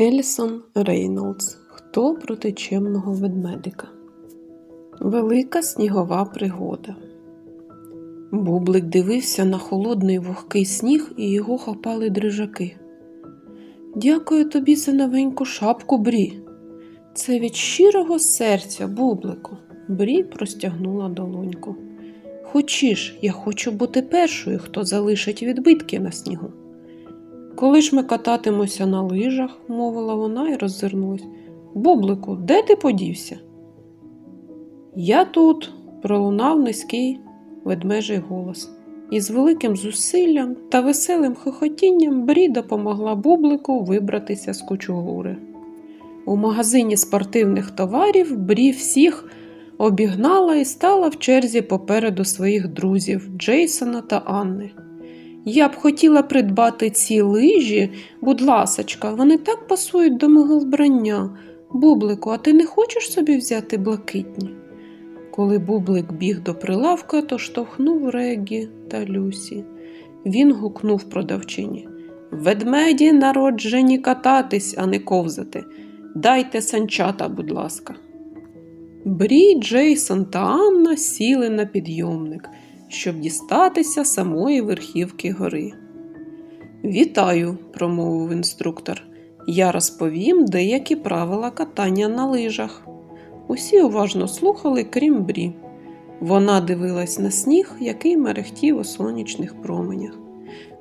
Елісон Рейнолдс. Хто проти чемного ведмедика? Велика снігова пригода. Бублик дивився на холодний вогкий сніг і його хапали дрижаки. Дякую тобі за новеньку шапку, Брі. Це від щирого серця, бублику. Брі простягнула долоньку. Хочеш, я хочу бути першою, хто залишить відбитки на снігу. Коли ж ми кататимося на лижах, мовила вона і роззирнулась. Бублику, де ти подівся? Я тут, пролунав низький ведмежий голос. І з великим зусиллям та веселим хохотінням Брі допомогла Бублику вибратися з кучугури. У магазині спортивних товарів Брі всіх обігнала і стала в черзі попереду своїх друзів Джейсона та Анни. Я б хотіла придбати ці лижі, будь ласочка, вони так пасують до мого вбрання. Бублику, а ти не хочеш собі взяти блакитні? Коли Бублик біг до прилавка, то штовхнув Регі та Люсі. Він гукнув продавчині. Ведмеді народжені кататись, а не ковзати. Дайте санчата, будь ласка. Брі, Джейсон та Анна сіли на підйомник, щоб дістатися самої верхівки гори. Вітаю, промовив інструктор. Я розповім деякі правила катання на лижах. Усі уважно слухали, крім Брі. Вона дивилась на сніг, який мерехтів у сонячних променях.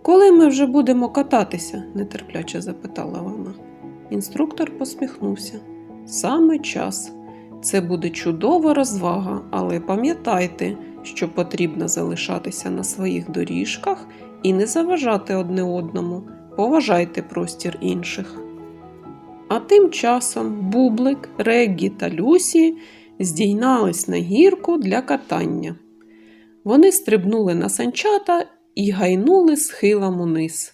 Коли ми вже будемо кататися? нетерпляче запитала вона. Інструктор посміхнувся. Саме час. Це буде чудова розвага, але пам'ятайте, що потрібно залишатися на своїх доріжках і не заважати одне одному, поважайте простір інших. А тим часом Бублик, Реггі та Люсі здійнались на гірку для катання. Вони стрибнули на санчата і гайнули схилом униз.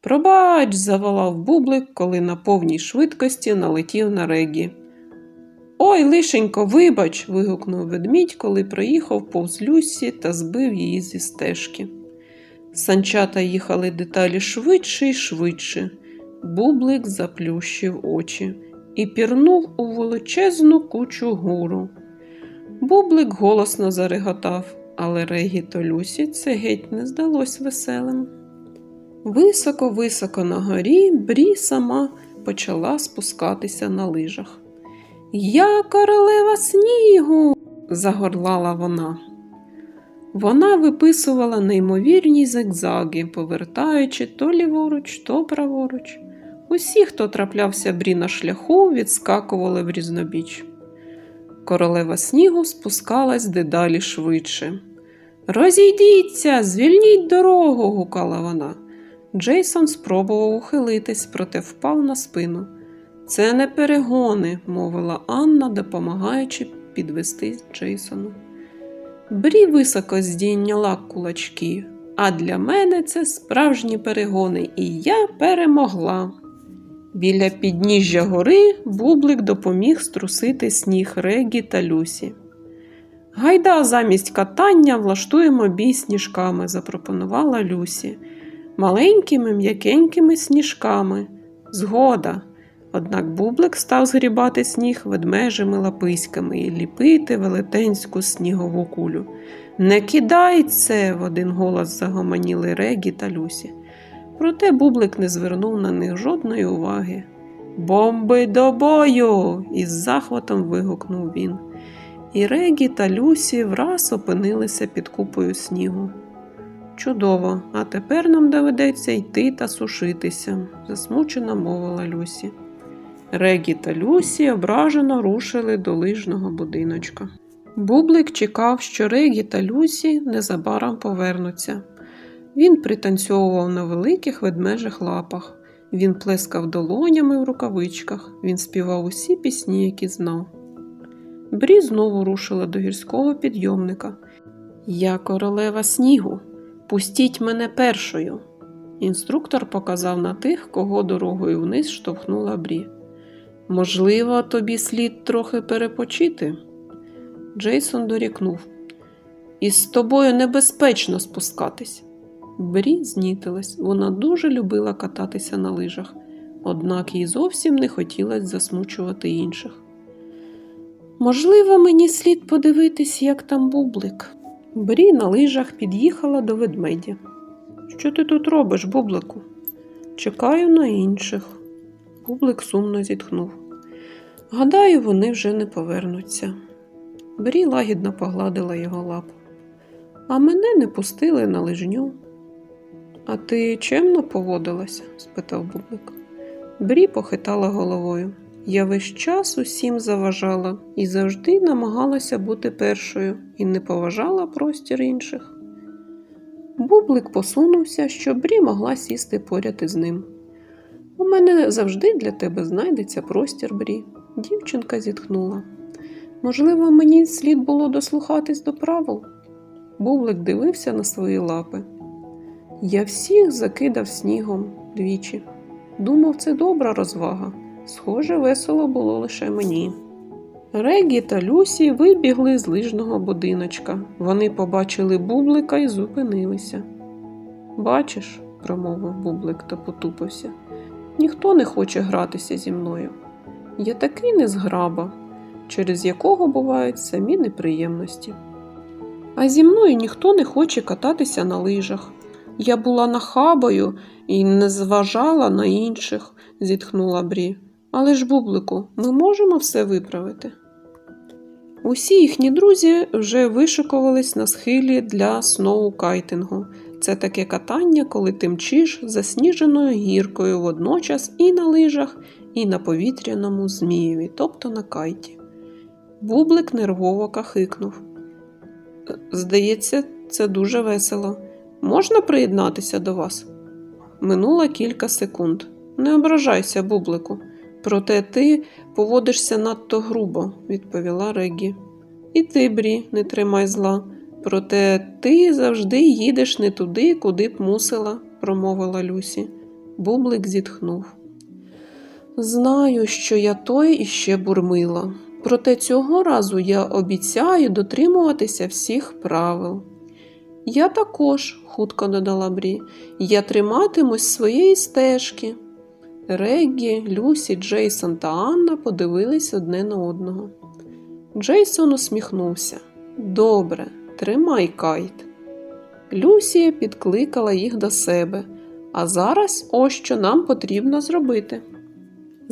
Пробач, заволав Бублик, коли на повній швидкості налетів на Регі. Ой, лишенько, вибач. вигукнув ведмідь, коли проїхав повз Люсі та збив її зі стежки. Санчата їхали деталі швидше і швидше. Бублик заплющив очі і пірнув у величезну кучу гуру. Бублик голосно зареготав, але Регі та Люсі це геть не здалось веселим. Високо-високо на горі Брі сама почала спускатися на лижах. Я королева снігу, загорлала вона. Вона виписувала неймовірні зигзаги, повертаючи то ліворуч, то праворуч. Усі, хто траплявся брі на шляху, відскакували в різнобіч. Королева снігу спускалась дедалі швидше. Розійдіться, звільніть дорогу, гукала вона. Джейсон спробував ухилитись, проте впав на спину. Це не перегони, мовила Анна, допомагаючи підвести Джейсону. Брі високо здійняла кулачки, а для мене це справжні перегони, і я перемогла. Біля підніжжя гори бублик допоміг струсити сніг Регі та Люсі. Гайда, замість катання влаштуємо бій сніжками, запропонувала Люсі. Маленькими м'якенькими сніжками. Згода. Однак бублик став згрібати сніг ведмежими лаписьками і ліпити велетенську снігову кулю. Не кидай це, в один голос загомоніли Регі та Люсі. Проте бублик не звернув на них жодної уваги. Бомби до бою! із захватом вигукнув він. І Регі та Люсі враз опинилися під купою снігу. Чудово, а тепер нам доведеться йти та сушитися, засмучено мовила Люсі. Регі та Люсі ображено рушили до лижного будиночка. Бублик чекав, що Регі та Люсі незабаром повернуться. Він пританцьовував на великих ведмежих лапах, він плескав долонями в рукавичках, він співав усі пісні, які знав. Брі знову рушила до гірського підйомника. Я королева снігу. Пустіть мене першою. Інструктор показав на тих, кого дорогою вниз штовхнула Брі. Можливо, тобі слід трохи перепочити. Джейсон дорікнув. Із тобою небезпечно спускатись. Брі знітилась, вона дуже любила кататися на лижах. однак їй зовсім не хотілося засмучувати інших. Можливо, мені слід подивитись, як там бублик. Брі на лижах під'їхала до ведмедя. Що ти тут робиш, бублику? Чекаю на інших. Бублик сумно зітхнув. Гадаю, вони вже не повернуться. Брі лагідно погладила його лапу. А мене не пустили на лижню. А ти чемно поводилася? спитав Бублик. Брі похитала головою. Я весь час усім заважала і завжди намагалася бути першою і не поважала простір інших. Бублик посунувся, щоб Брі могла сісти поряд із ним. У мене завжди для тебе знайдеться простір Брі. Дівчинка зітхнула. Можливо, мені слід було дослухатись до правил. Бублик дивився на свої лапи. Я всіх закидав снігом двічі. Думав, це добра розвага. Схоже, весело було лише мені. Регі та Люсі вибігли з лижного будиночка. Вони побачили бублика і зупинилися. Бачиш, промовив бублик та потупився. Ніхто не хоче гратися зі мною. Я такий незграба, через якого бувають самі неприємності. А зі мною ніхто не хоче кататися на лижах. Я була нахабою і не зважала на інших, зітхнула Брі. Але ж, бублику, ми можемо все виправити. Усі їхні друзі вже вишикувались на схилі для сноукайтингу. Це таке катання, коли ти мчиш засніженою гіркою водночас і на лижах, і на повітряному змієві, тобто на кайті. Бублик нервово кахикнув. Здається, це дуже весело. Можна приєднатися до вас? Минуло кілька секунд. Не ображайся, бублику. Проте ти поводишся надто грубо, відповіла Регі. І ти, Брі, не тримай зла. Проте ти завжди їдеш не туди, куди б мусила, промовила Люсі. Бублик зітхнув. Знаю, що я той іще бурмила. Проте цього разу я обіцяю дотримуватися всіх правил. Я також, хутко додала Брі, я триматимусь своєї стежки. Реггі, Люсі, Джейсон та Анна подивились одне на одного. Джейсон усміхнувся. Добре, тримай кайт. Люсі підкликала їх до себе. А зараз ось що нам потрібно зробити.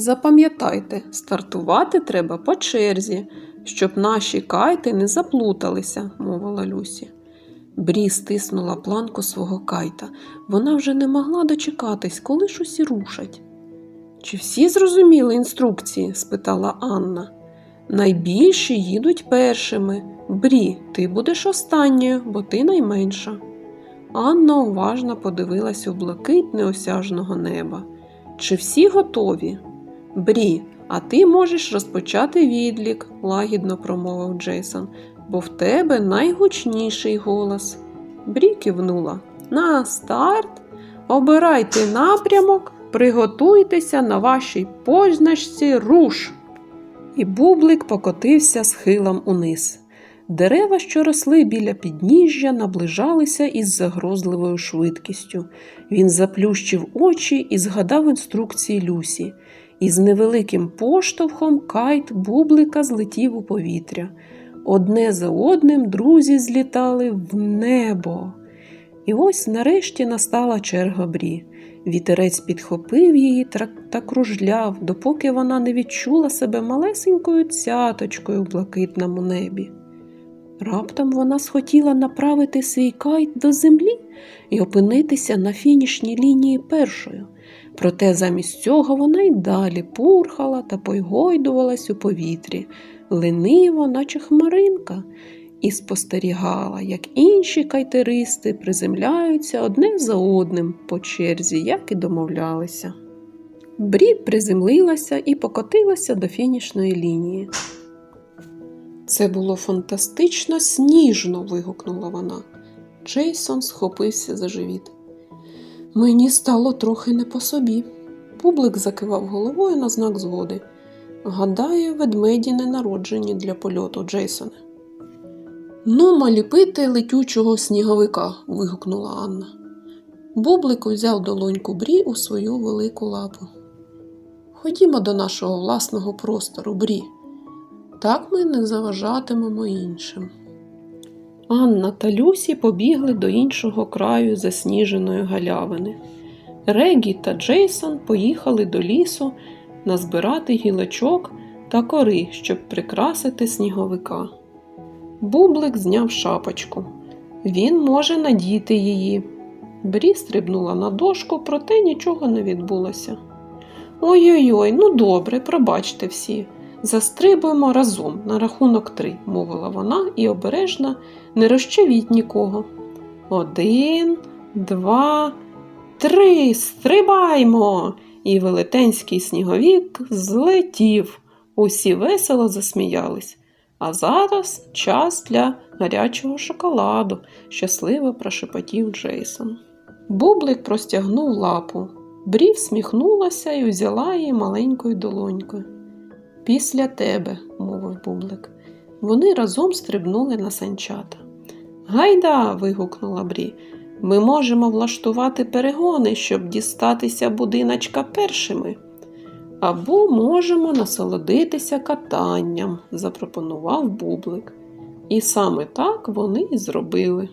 Запам'ятайте, стартувати треба по черзі, щоб наші кайти не заплуталися, мовила Люсі. Брі стиснула планку свого кайта. Вона вже не могла дочекатись, коли ж усі рушать. Чи всі зрозуміли інструкції? спитала Анна. Найбільші їдуть першими. Брі, ти будеш останньою, бо ти найменша. Анна уважно подивилась у блакит неосяжного неба. Чи всі готові? Брі, а ти можеш розпочати відлік, лагідно промовив Джейсон, бо в тебе найгучніший голос. Брі кивнула. На старт. Обирайте напрямок, приготуйтеся на вашій позначці руш. І бублик покотився схилом униз. Дерева, що росли біля підніжжя, наближалися із загрозливою швидкістю. Він заплющив очі і згадав інструкції Люсі. І з невеликим поштовхом кайт бублика злетів у повітря. Одне за одним друзі злітали в небо. І ось нарешті настала черга брі. Вітерець підхопив її та кружляв, допоки вона не відчула себе малесенькою цяточкою в блакитному небі. Раптом вона схотіла направити свій кайт до землі і опинитися на фінішній лінії першою. Проте замість цього вона й далі пурхала та пойгойдувалась у повітрі, лениво, наче хмаринка, і спостерігала, як інші кайтеристи приземляються одне за одним по черзі, як і домовлялися. Брі приземлилася і покотилася до фінішної лінії. Це було фантастично сніжно. вигукнула вона. Джейсон схопився за живіт. Мені стало трохи не по собі. Публик закивав головою на знак згоди. Гадаю, ведмеді не народжені для польоту Джейсоне. Ну, маліпити летючого сніговика. вигукнула Анна. Бублик узяв долоньку Брі у свою велику лапу. Ходімо до нашого власного простору, Брі. Так ми не заважатимемо іншим. Анна та Люсі побігли до іншого краю засніженої галявини. Регі та Джейсон поїхали до лісу назбирати гілочок та кори, щоб прикрасити сніговика. Бублик зняв шапочку. Він може надіти її. Брі стрибнула на дошку, проте нічого не відбулося. Ой-ой-ой, ну добре, пробачте всі. Застрибуємо разом на рахунок три, мовила вона і обережно не розчавіть нікого. Один, два, три, стрибаймо! І велетенський сніговік злетів. Усі весело засміялись. А зараз час для гарячого шоколаду, щасливо прошепотів Джейсон. Бублик простягнув лапу. Брі всміхнулася і взяла її маленькою долонькою. Після тебе, мовив Бублик. Вони разом стрибнули на санчата. Гайда. вигукнула Брі. Ми можемо влаштувати перегони, щоб дістатися будиночка першими. Або можемо насолодитися катанням, запропонував Бублик. І саме так вони і зробили.